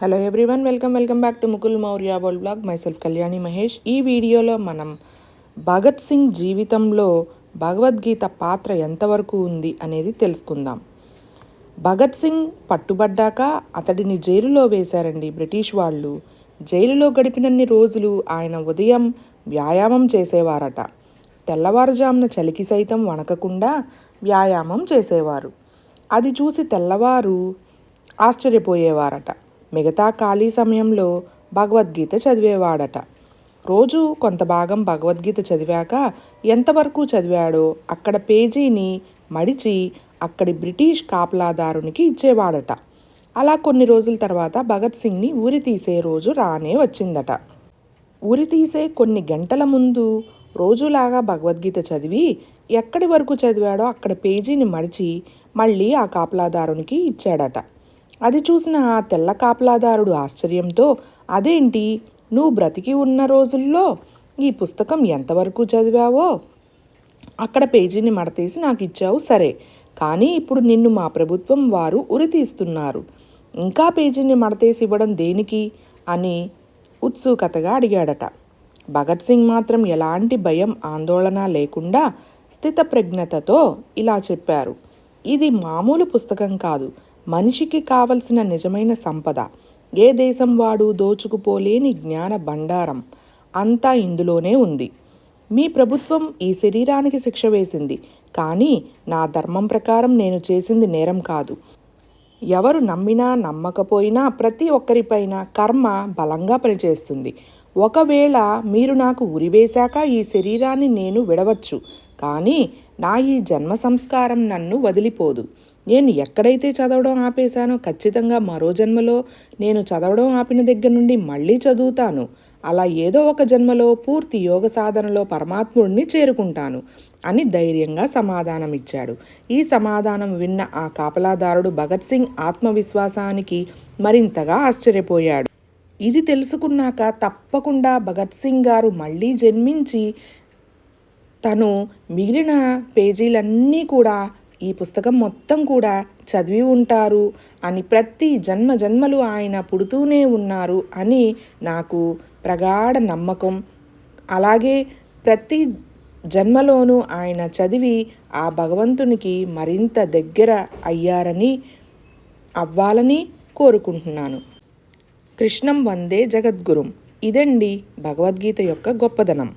Hello everyone welcome welcome back to Mukul Maurya world blog myself Kalyani Mahesh ఈ వీడియోలో మనం భగత్ సింగ్ జీవితంలో భగవద్గీత పాత్ర ఎంతవరకు ఉంది అనేది తెలుసుకుందాం. భగత్ సింగ్ పట్టుబడ్డాక అతడిని జైలులో వేశారండి బ్రిటిష్ వాళ్ళు. జైలులో గడిపినన్ని రోజులు ఆయన ఉదయం వ్యాయామం చేసేవారట. తెల్లవారుజామున చలికి సైతం వణకకుండా వ్యాయామం చేసేవారు. అది చూసి తెల్లవారు ఆశ్చర్యపోయేవారట. మిగతా ఖాళీ సమయంలో భగవద్గీత చదివేవాడట. రోజు కొంత భాగం భగవద్గీత చదివాక ఎంతవరకు చదివాడో అక్కడ పేజీని మడిచి అక్కడి బ్రిటిష్ కాపలాదారునికి ఇచ్చేవాడట. అలా కొన్ని రోజుల తర్వాత భగత్ సింగ్ని ఊరి తీసే రోజు రానే వచ్చిందట. ఊరి తీసే కొన్ని గంటల ముందు రోజులాగా భగవద్గీత చదివి ఎక్కడి వరకు చదివాడో అక్కడ పేజీని మడిచి మళ్ళీ ఆ కాపలాదారునికి ఇచ్చాడట. అది చూసిన ఆ తెల్ల కాపలాదారుడు ఆశ్చర్యంతో అదేంటి? నువ్వు బ్రతికి ఉన్న రోజుల్లో ఈ పుస్తకం ఎంతవరకు చదివావో? అక్కడ పేజీని మడతీసి నాకు ఇచ్చావు సరే. కానీ ఇప్పుడు నిన్ను మా ప్రభుత్వం వారు ఉరి తీస్తున్నారు. ఇంకా పేజీని మడతేసి ఇవ్వడం దేనికి? అని ఉత్సుకతగా అడిగాడట. భగత్ సింగ్ మాత్రం ఎలాంటి భయం ఆందోళన లేకుండా స్థితప్రజ్ఞతతో ఇలా చెప్పారు. ఇది మామూలు పుస్తకం కాదు. మనిషికి కావలసిన నిజమైన సంపద. ఏ దేశం వాడు దోచుకుపోలేని జ్ఞాన భండారం అంతా ఇందులోనే ఉంది. మీ ప్రభుత్వం ఈ శరీరానికి శిక్ష వేసింది. కానీ నా ధర్మం ప్రకారం నేను చేసింది నేరం కాదు. ఎవరు నమ్మినా నమ్మకపోయినా ప్రతి ఒక్కరిపైన కర్మ బలంగా పనిచేస్తుంది. ఒకవేళ మీరు నాకు ఉరివేశాక ఈ శరీరాన్ని నేను విడవచ్చు. కానీ నా ఈ జన్మ సంస్కారం నన్ను వదిలిపోదు. నేను ఎక్కడైతే చదవడం ఆపేశానో ఖచ్చితంగా మరో జన్మలో నేను చదవడం ఆపిన దగ్గర నుండి మళ్ళీ చదువుతాను. అలా ఏదో ఒక జన్మలో పూర్తి యోగ సాధనలో పరమాత్ముడిని చేరుకుంటాను అని ధైర్యంగా సమాధానం ఇచ్చాడు ఈ సమాధానం విన్న ఆ కాపలాదారుడు భగత్ సింగ్ ఆత్మవిశ్వాసానికి మరింతగా ఆశ్చర్యపోయాడు. ఇది తెలుసుకున్నాక తప్పకుండా భగత్ సింగ్ గారు మళ్ళీ జన్మించి తను మిగిలిన పేజీలన్నీ కూడా ఈ పుస్తకం మొత్తం కూడా చదివి ఉంటారు అని ప్రతి జన్మ జన్మలు ఆయన పుడుతూనే ఉన్నారు అని నాకు ప్రగాఢ నమ్మకం. అలాగే ప్రతి జన్మలోనూ ఆయన చదివి ఆ భగవంతునికి మరింత దగ్గర అయ్యారని అవ్వాలని కోరుకుంటున్నాను. కృష్ణం వందే జగద్గురుం. ఇదండి భగవద్గీత యొక్క గొప్పదనం.